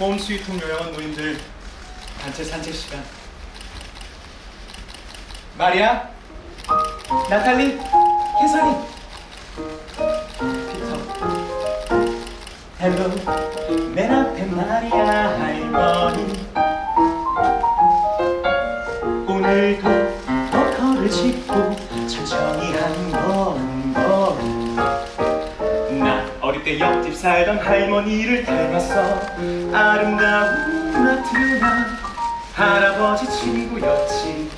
홈 스위트홈 요양원 노인들 단체 산책 시간. 마리아, 나탈리, 혜선이, 피터. 헬로, 맨 앞에 마리아 할머니. 오늘도 버커를 짚고 천천히 한 걸음 걸음 나 어릴 때 옆집 살던 할머니를 닮았어. 아름다운 아트나 할아버지 친구였지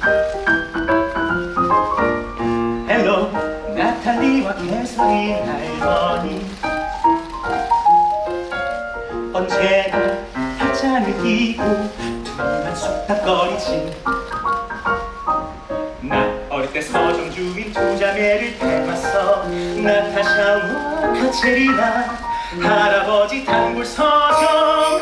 헬로 나탈리와 캐서린 할머니. 언제나 화장을 끼고 둘만 쑥닥거리지. 나 어릴 때 서점 주인 두 자매를 닮았어 나타샤와 카체리나 할아버지 단골 서점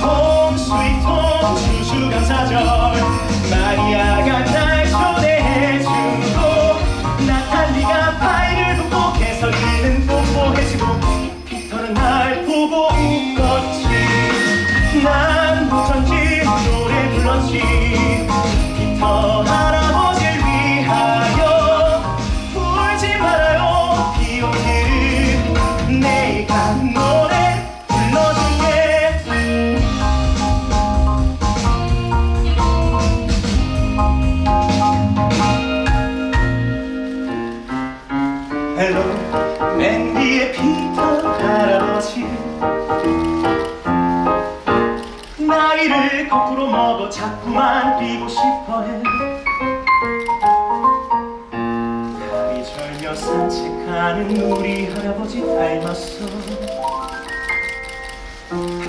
홈 스위트 홈 주주 감사절. 마리아가 날 초대해주고 나탈리가 파이를 굽고 개설이는 뽀뽀해주고 피터는 날 보고 웃었지. 난 맨 뒤에 피터 할아버지. 나이를 거꾸로 먹어 자꾸만 뛰고 싶어해. 다리 절며 산책하는 우리 할아버지 닮았어.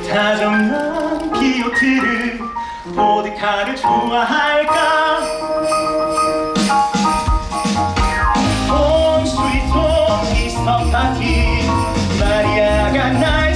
다정한 비오트를 보드카를 좋아할까 홈스